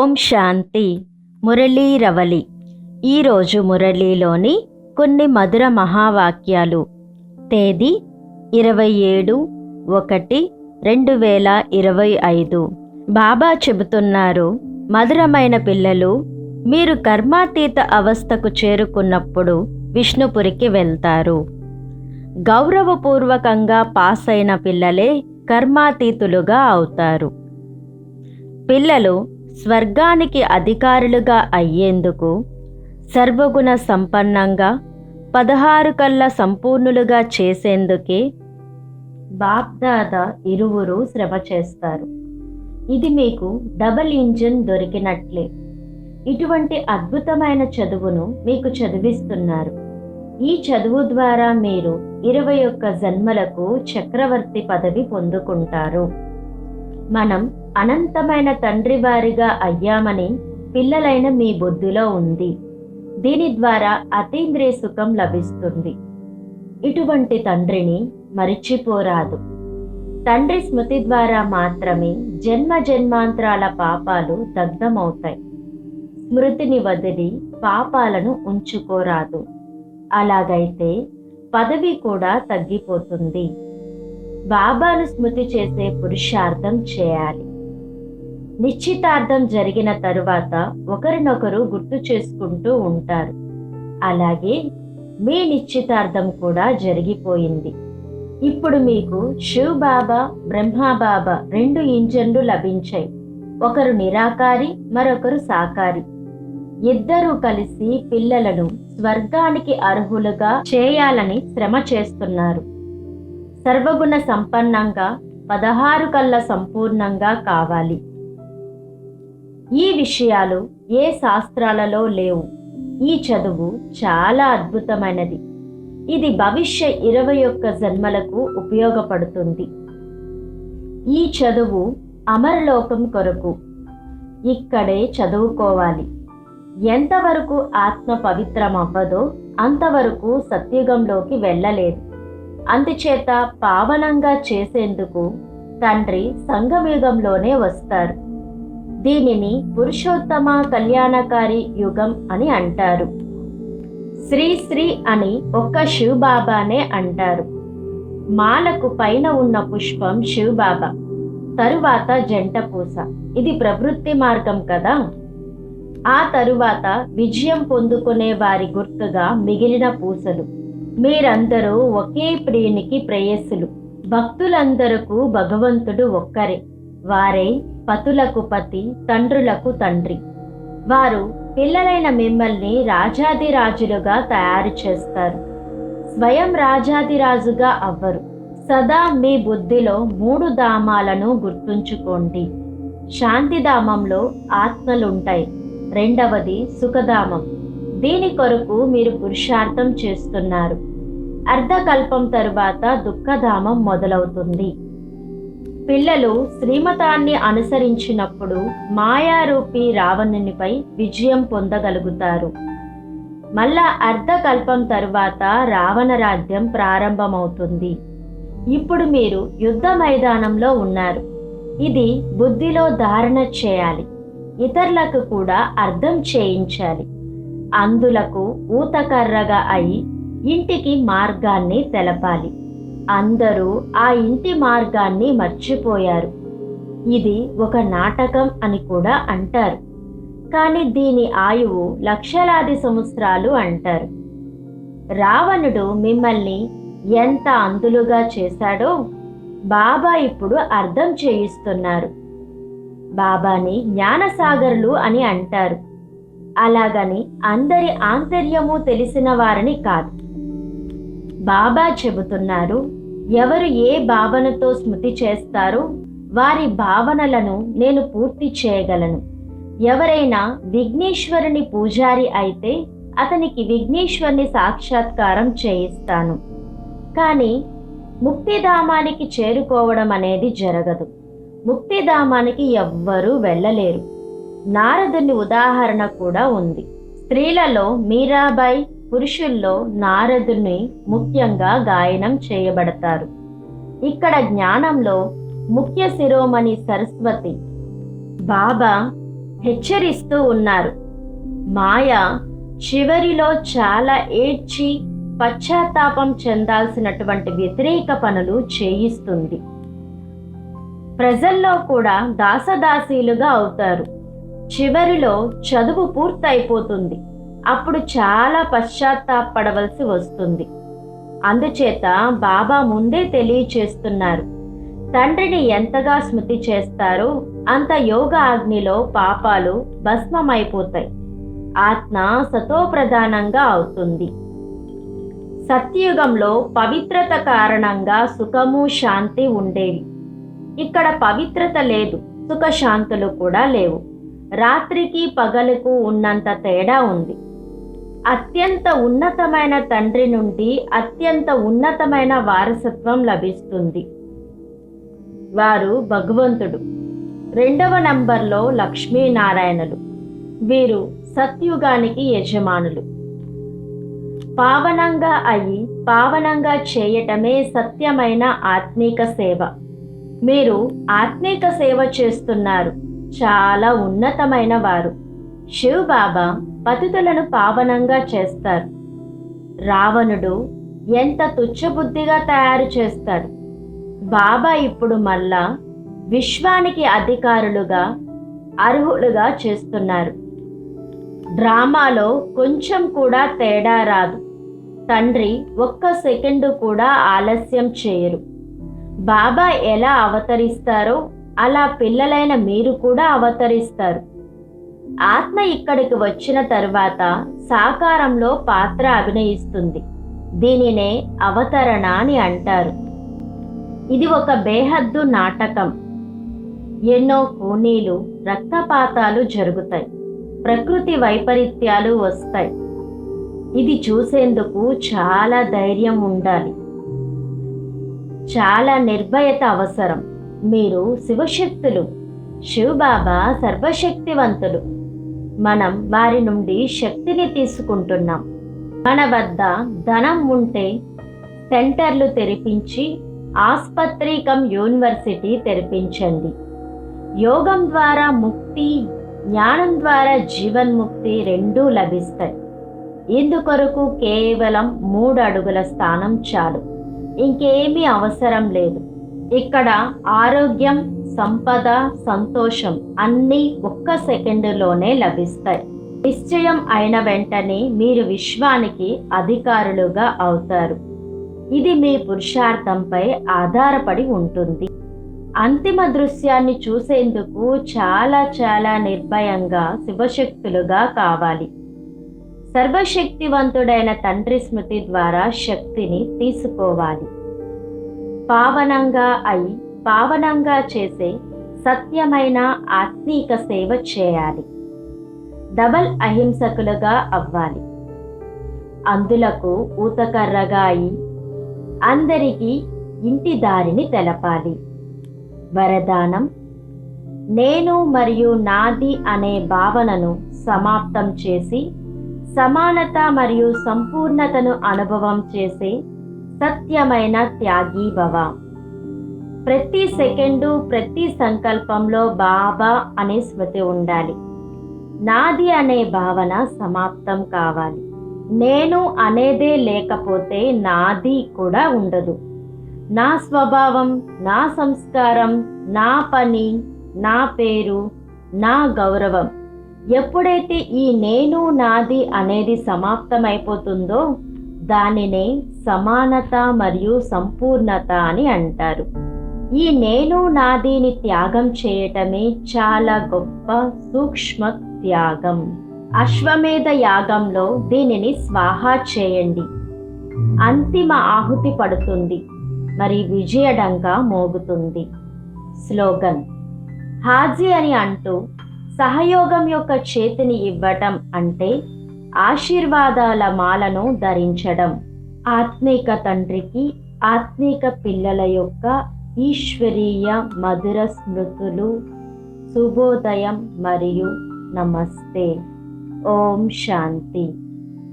ఓం శాంతి. మురళీ రవలి ఈరోజు మురళీలోని కొన్ని మధుర మహావాక్యాలు. తేదీ ఇరవై ఏడు ఒకటి రెండు వేల ఇరవై ఐదు. బాబా చెబుతున్నారు మధురమైన పిల్లలు మీరు కర్మాతీత అవస్థకు చేరుకున్నప్పుడు విష్ణుపురికి వెళ్తారు. గౌరవపూర్వకంగా పాస్ అయిన పిల్లలే కర్మాతీతులుగా అవుతారు. పిల్లలు స్వర్గానికి అధికారులుగా అయ్యేందుకు సర్వగుణ సంపన్నంగా పదహారు కళ్ళ సంపూర్ణులుగా చేసేందుకే బాప్దాద ఇరువురు శ్రమ చేస్తారు. ఇది మీకు డబల్ ఇంజిన్ దొరికినట్లే. ఇటువంటి అద్భుతమైన చదువును మీకు చదివిస్తున్నారు. ఈ చదువు ద్వారా మీరు ఇరవై ఒక్క జన్మలకు చక్రవర్తి పదవి పొందుకుంటారు. మనం అనంతమైన తండ్రి వారిగా అయ్యామని పిల్లలైన మీ బుద్ధిలో ఉంది. దీని ద్వారా అతీంద్రియ సుఖం లభిస్తుంది. ఇటువంటి తండ్రిని మరిచిపోరాదు. తండ్రి స్మృతి ద్వారా మాత్రమే జన్మ జన్మాంతరాల పాపాలు దగ్ధమవుతాయి. స్మృతిని వదిలి పాపాలను ఉంచుకోరాదు. అలాగైతే పదవి కూడా తగ్గిపోతుంది. బాబాను స్మృతి చేసే పురుషార్థం చేయాలి. నిశ్చితార్థం జరిగిన తరువాత ఒకరినొకరు గుర్తు చేసుకుంటూ ఉంటారు. అలాగే మీ నిశ్చితార్థం కూడా జరిగిపోయింది. ఇప్పుడు మీకు శివ్ బాబా బ్రహ్మా బాబా రెండు ఇంజన్లు లభించాయి. ఒకరు నిరాకారి మరొకరు సాకారి. ఇద్దరూ కలిసి పిల్లలను స్వర్గానికి అర్హులుగా చేయాలని శ్రమ చేస్తున్నారు. సర్వగుణ సంపన్నంగా పదహారు కళ్ళ సంపూర్ణంగా కావాలి. ఈ విషయాలు ఏ శాస్త్రాలలో లేవు. ఈ చదువు చాలా అద్భుతమైనది. ఇది భవిష్య ఇరవై ఒక్క జన్మలకు ఉపయోగపడుతుంది. ఈ చదువు అమరలోకం కొరకు. ఇక్కడే చదువుకోవాలి. ఎంతవరకు ఆత్మ పవిత్రమవ్వదో అంతవరకు సత్యుగంలోకి వెళ్ళలేదు. అందుచేత పావనంగా చేసేందుకు తండ్రి సంఘమయుగంలోనే వస్తారు. దీనిని పురుషోత్తమ కళ్యాణకారి యుగం అని అంటారు. శ్రీ శ్రీ అని ఒక్క శివబాబానే అంటారు. మాలకు పైన ఉన్న పుష్పం శివబాబా తరువాత జంట పూస ఇది ప్రవృత్తి మార్గం కదా? ఆ తరువాత విజయం పొందుకునే వారి గుర్తుగా మిగిలిన పూసలు. మీరందరూ ఒకే ప్రియునికి ప్రేయస్సులు. భక్తులందరకు భగవంతుడు ఒక్కరే. వారే పతులకు పతి తండ్రులకు తండ్రి. వారు పిల్లలైన మిమ్మల్ని రాజాదిరాజులుగా తయారు చేస్తారు. స్వయం రాజాదిరాజుగా అవ్వరు. సదా మీ బుద్ధిలో మూడు ధామాలను గుర్తుంచుకోండి. శాంతిధామంలో ఆత్మలుంటాయి. రెండవది సుఖధామం. దీని కొరకు మీరు పురుషార్థం చేస్తున్నారు. అర్ధకల్పం తరువాత దుఃఖధామం మొదలవుతుంది. పిల్లలు శ్రీమతాన్ని అనుసరించినప్పుడు మాయారూపి రావణునిపై విజయం పొందగలుగుతారు. మళ్ళా అర్ధకల్పం తరువాత రావణరాజ్యం ప్రారంభమవుతుంది. ఇప్పుడు మీరు యుద్ధ మైదానంలో ఉన్నారు. ఇది బుద్ధిలో ధారణ చేయాలి. ఇతరులకు కూడా అర్థం చేయించాలి. అందులకు ఊతకర్రగా అయి ఇంటికి మార్గాన్ని తెలపాలి. అందరూ ఆ ఇంటి మార్గాన్ని మర్చిపోయారు. ఇది ఒక నాటకం అని కూడా అంటారు. కానీ దీని ఆయువు లక్షలాది సంవత్సరాలు అంటారు. రావణుడు మిమ్మల్ని ఎంత అందులుగా చేశాడో బాబా ఇప్పుడు అర్థం చేయిస్తున్నారు. బాబాని జ్ఞానసాగర్లు అని అంటారు. అలాగని అందరి ఆంతర్యము తెలిసిన వారిని కాదు. బాబా చెబుతున్నారు ఎవరు ఏ భావనతో స్మృతి చేస్తారో వారి భావనలను నేను పూర్తి చేయగలను. ఎవరైనా విఘ్నేశ్వరుని పూజారి అయితే అతనికి విఘ్నేశ్వరుని సాక్షాత్కారం చేయిస్తాను. కానీ ముక్తిధామానికి చేరుకోవడం అనేది జరగదు. ముక్తిధామానికి ఎవ్వరూ వెళ్ళలేరు. నారదుని ఉదాహరణ కూడా ఉంది. స్త్రీలలో మీరాబాయి పురుషుల్లో నారదుని ముఖ్యంగా గాయనం చేయబడతారు. ఇక్కడ జ్ఞానంలో ముఖ్య శిరోమణి సరస్వతి బాబా హెచ్చరిస్తూ ఉన్నారు. మాయ చివరిలో చాలా ఏడ్చి పశ్చాత్తాపం చెందాల్సినటువంటి వ్యతిరేక పనులు చేయిస్తుంది. ప్రజల్లో కూడా దాసదాసీలుగా అవుతారు. చివరిలో చదువు పూర్తయిపోతుంది. అప్పుడు చాలా పశ్చాత్తాపడవలసి వస్తుంది. అందుచేత బాబా ముందే తెలియచేస్తున్నారు. తండ్రిని ఎంతగా స్మృతి చేస్తారో అంత యోగ అగ్నిలో పాపాలు భస్మమైపోతాయి. ఆత్మ సతోప్రధానంగా అవుతుంది. సత్యుగంలో పవిత్రత కారణంగా సుఖము శాంతి ఉండేవి. ఇక్కడ పవిత్రత లేదు సుఖశాంతులు కూడా లేవు. రాత్రికి పగలకు ఉన్నంత తేడా ఉంది. అత్యంత ఉన్నతమైన తండ్రి నుండి అత్యంత ఉన్నతమైన వారసత్వం లభిస్తుంది. వారు భగవంతుడు. రెండవ నంబర్లో లక్ష్మీనారాయణులు. వీరు సత్యుగానికి యజమానులు. పావనంగా అయి పావనంగా చేయటమే సత్యమైన ఆత్మీక సేవ. మీరు ఆత్మీక సేవ చేస్తున్నారు. చాలా ఉన్నతమైన వారు. శివ్ బాబా పతితులను పావనంగా చేస్తారు. రావణుడు ఎంత తుచ్చబుద్ధిగా తయారు చేస్తాడు. బాబా ఇప్పుడు మళ్ళా విశ్వానికి అధికారులుగా అర్హులుగా చేస్తున్నారు. డ్రామాలో కొంచెం కూడా తేడా రాదు. తండ్రి ఒక్క సెకండు కూడా ఆలస్యం చేయరు. బాబా ఎలా అవతరిస్తారో అలా పిల్లలైన మీరు కూడా అవతరిస్తారు. ఆత్మ ఇక్కడికి వచ్చిన తర్వాత సాకారంలో పాత్ర అభినయిస్తుంది. దీనినే అవతరణ అని అంటారు. ఇది ఒక బేహద్దు నాటకం. ఎన్నో కూనీలు రక్తపాతాలు జరుగుతాయి. ప్రకృతి వైపరీత్యాలు వస్తాయి. ఇది చూసేందుకు చాలా ధైర్యం ఉండాలి. చాలా నిర్భయత అవసరం. మీరు శివశక్తులు. శివబాబా సర్వశక్తివంతులు. మనం వారి నుండి శక్తిని తీసుకుంటున్నాం. మన వద్ద ధనం ఉంటే సెంటర్లు తెరిపించి ఆస్పత్రి కమ్ యూనివర్సిటీ తెరిపించండి. యోగం ద్వారా ముక్తి జ్ఞానం ద్వారా జీవన్ముక్తి రెండూ లభిస్తాయి. ఇందుకొరకు కేవలం మూడు అడుగుల స్థానం చాలు. ఇంకేమీ అవసరం లేదు. ఇక్కడ ఆరోగ్యం సంపద సంతోషం అన్నీ ఒక్క సెకండులోనే లభిస్తాయి. నిశ్చయం అయిన వెంటనే మీరు విశ్వానికి అధికారులుగా అవుతారు. ఇది మీ పురుషార్థంపై ఆధారపడి ఉంటుంది. అంతిమ దృశ్యాన్ని చూసేందుకు చాలా చాలా నిర్భయంగా శివశక్తులుగా కావాలి. సర్వశక్తివంతుడైన తండ్రి స్మృతి ద్వారా శక్తిని తీసుకోవాలి. పావనంగా అయి పావనంగా చేసే సత్యమైన ఆత్మీక సేవ చేయాలి. డబల్ అహింసకులుగా అవ్వాలి. అందులకు ఊతకర్రగా అయి అందరికీ ఇంటి దారిని తెలపాలి. వరదానం నేను మరియు నాది అనే భావనను సమాప్తం చేసి సమానత మరియు సంపూర్ణతను అనుభవం చేసే సత్యమైన త్యాగిభవం ప్రతి సెకండు ప్రతి సంకల్పంలో బాబా అనే స్మృతి ఉండాలి. నాది అనే భావన సమాప్తం కావాలి. నేను అనేదే లేకపోతే నాది కూడా ఉండదు. నా స్వభావం నా సంస్కారం నా పని నా పేరు నా గౌరవం. ఎప్పుడైతే ఈ నేను నాది అనేది సమాప్తమైపోతుందో దానినే సమానత మరియు సంపూర్ణత అని అంటారు. ఈ నేను నాదిని త్యాగం చేయటమే చాలా గొప్ప సూక్ష్మ త్యాగం. అశ్వమేధ యాగంలో దీనిని స్వాహా చేయండి. అంతిమ ఆహుతి పడుతుంది. మరి విజయడంగా మోగుతుంది. స్లోగన్. హాజీ అని అంటూ సహయోగం యొక్క చేతిని ఇవ్వటం అంటే ఆశీర్వాదాల మాలను ధరించడం. ఆత్మీక తండ్రికి ఆత్మీక పిల్లల యొక్క ఈశ్వరీయ మధుర స్మృతులు. శుభోదయం మరియు నమస్తే. ఓం శాంతి.